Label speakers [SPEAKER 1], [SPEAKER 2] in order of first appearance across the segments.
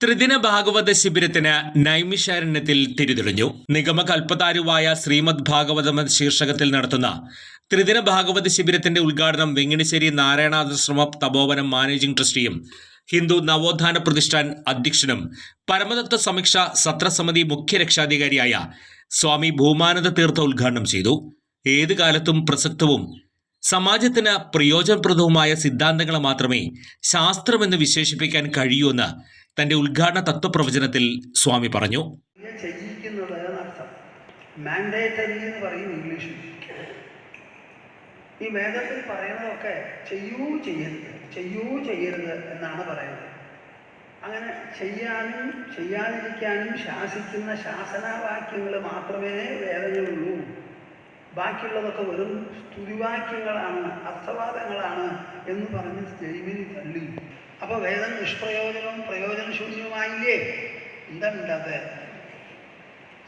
[SPEAKER 1] ത്രിദിന ഭാഗവത ശിബിരത്തിന് നൈമിഷാരണ്യത്തിൽ തിരിതെളിഞ്ഞു. നിഗമ കൽപ്പതാരുവായ ശ്രീമദ് ഭാഗവതം ശീർഷകത്തിൽ നടത്തുന്ന ത്രിദിന ഭാഗവത ശിബിരത്തിന്റെ ഉദ്ഘാടനം വെങ്ങിണിശ്ശേരി നാരായണാശ്രമ തപോവനം മാനേജിംഗ് ട്രസ്റ്റിയും ഹിന്ദു നവോത്ഥാന പ്രതിഷ്ഠാൻ അധ്യക്ഷനും പരമതത്വ സമീക്ഷ സത്രസമിതി മുഖ്യ രക്ഷാധികാരിയായ സ്വാമി ഭൂമാനന്ദ തീർത്ഥ ഉദ്ഘാടനം ചെയ്തു. ഏത് കാലത്തും പ്രസക്തവും സമാജത്തിന് പ്രയോജനപ്രദവുമായ സിദ്ധാന്തങ്ങളെ മാത്രമേ ശാസ്ത്രമെന്ന് വിശേഷിപ്പിക്കാൻ കഴിയൂ എന്ന് തന്റെ ഉദ്ഘാടന തത്വപ്രവചനത്തിൽ സ്വാമി പറഞ്ഞു.
[SPEAKER 2] മാൻഡേറ്ററി എന്ന് പറയും ഇംഗ്ലീഷിൽ ഈ വേദത്തിൽ പറയുന്നതൊക്കെ ചെയ്യൂ ചെയ്യരുത് ചെയ്യൂ ചെയ്യരുത് എന്നാണ് പറയുന്നത്. അങ്ങനെ ചെയ്യാനും ചെയ്യാതിരിക്കാനും ശാസിക്കുന്ന ശാസനാവാക്യങ്ങൾ മാത്രമേ വേദങ്ങളുള്ളൂ ബാക്കിയുള്ളതൊക്കെ വെറും സ്തുതിവാക്യങ്ങളാണ് അർത്ഥവാദങ്ങളാണ് എന്ന് പറഞ്ഞ് ജൈമിനി തള്ളി. അപ്പോൾ വേദം നിഷ്പ്രയോജനവും പ്രയോജനശൂന്യവുമായില്ലേ? എന്താ മിണ്ടാത്തത്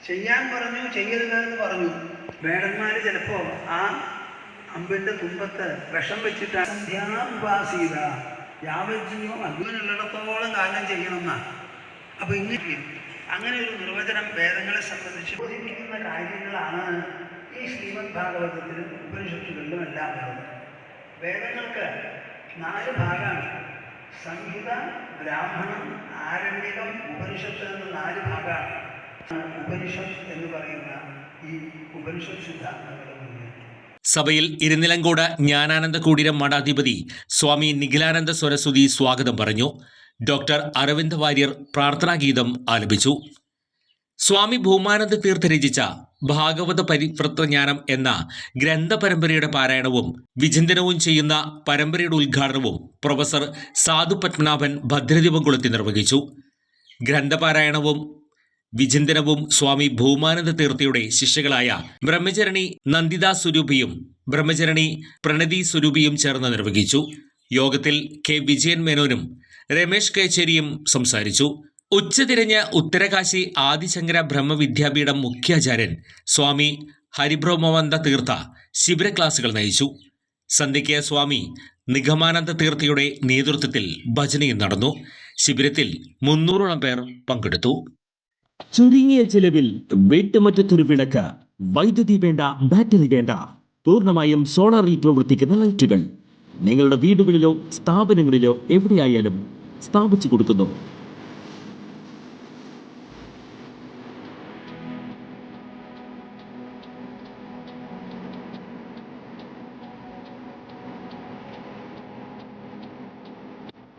[SPEAKER 2] ചെയ്യാൻ പറഞ്ഞു ചെയ്യരുതെന്ന് പറഞ്ഞു. വേടന്മാർ ചിലപ്പോൾ ആ അമ്പിന്റെ തുമ്പത്ത് വിഷം വെച്ചിട്ടാണ് സന്ധ്യാവിവാസീത യാവജ്ജീവം അഗ്നിയുള്ളിടത്തോളം കാലം ചെയ്യണമെന്നാ. അപ്പോൾ ഇങ്ങനെ അങ്ങനെ ഒരു നിർവചനം വേദങ്ങളെ സംബന്ധിച്ച് ബോധിപ്പിക്കുന്ന കാര്യങ്ങളാണ് ഈ ശ്രീമദ് ഭാഗവതത്തിലും ഉപനിഷത്തുകളിലും എല്ലാം ഉള്ളത്. വേദങ്ങൾക്ക് നാല് ഭാഗമാണ് സംഹിത ബ്രാഹ്മണം ആരണ്യകം ഉപനിഷത്ത് എന്ന നാല് ഭാഗമാണ് ഉപനിഷത്ത് എന്ന് പറയുന്ന ഈ ഉപനിഷത്ത് സിദ്ധാന്തങ്ങളുടെ
[SPEAKER 1] സഭയിൽ ഇരുനിലങ്കോട് ജ്ഞാനാനന്ദ കൂടിരം മഠാധിപതി സ്വാമി നിഖിലാനന്ദ സരസ്വതി സ്വാഗതം പറഞ്ഞു. ഡോക്ടർ അരവിന്ദ് വാര്യർ പ്രാർത്ഥനാഗീതം ആലപിച്ചു. സ്വാമി ഭൂമാനന്ദ തീർത്ഥ രചിച്ച ഭാഗവത പരിവൃത്തജ്ഞാനം എന്ന ഗ്രന്ഥ പരമ്പരയുടെ പാരായണവും വിചിന്തനവും ചെയ്യുന്ന പരമ്പരയുടെ ഉദ്ഘാടനവും പ്രൊഫസർ സാധു പത്മനാഭൻ ഭദ്രദീപംകുളത്തിൽ നിർവഹിച്ചു. ഗ്രന്ഥപാരായണവും വിചിന്തനവും സ്വാമി ഭൂമാനന്ദ തീർത്ഥയുടെ ശിഷ്യകളായ ബ്രഹ്മചരണി നന്ദിത സ്വരൂപിയും ബ്രഹ്മചരണി പ്രണതി സ്വരൂപിയും ചേർന്ന് നിർവഹിച്ചു. യോഗത്തിൽ കെ. വിജയൻ മേനോനും രമേശ് കേച്ചേരിയും സംസാരിച്ചു. ഉച്ചതിരിഞ്ഞ് ഉത്തരകാശി ആദിശങ്കര ബ്രഹ്മവിദ്യാപീഠം മുഖ്യാചാര്യൻ സ്വാമി ഹരിബ്രഹ്മവന്ത തീർത്ഥ ശിബിര ക്ലാസുകൾ നയിച്ചു. സന്ധ്യയ്ക്ക് സ്വാമി നിഗമാനന്ദ തീർത്ഥയുടെ നേതൃത്വത്തിൽ ഭജനയും നടന്നു. ശിബിരത്തിൽ മുന്നൂറോളം പേർ പങ്കെടുത്തു.
[SPEAKER 3] ചുരുങ്ങിയ ചിലവിൽ വീട്ടുമുറ്റത്തൊരു വിളക്ക് വൈദ്യുതി വേണ്ട ബാറ്ററി വേണ്ട പൂർണമായും സോളാറിൽ പ്രവർത്തിക്കുന്ന ലൈറ്റുകൾ. നിങ്ങളുടെ വീടുകളിലോ സ്ഥാപനങ്ങളിലോ എവിടെയായാലും സ്ഥാപിച്ചു കൊടുക്കുന്നു.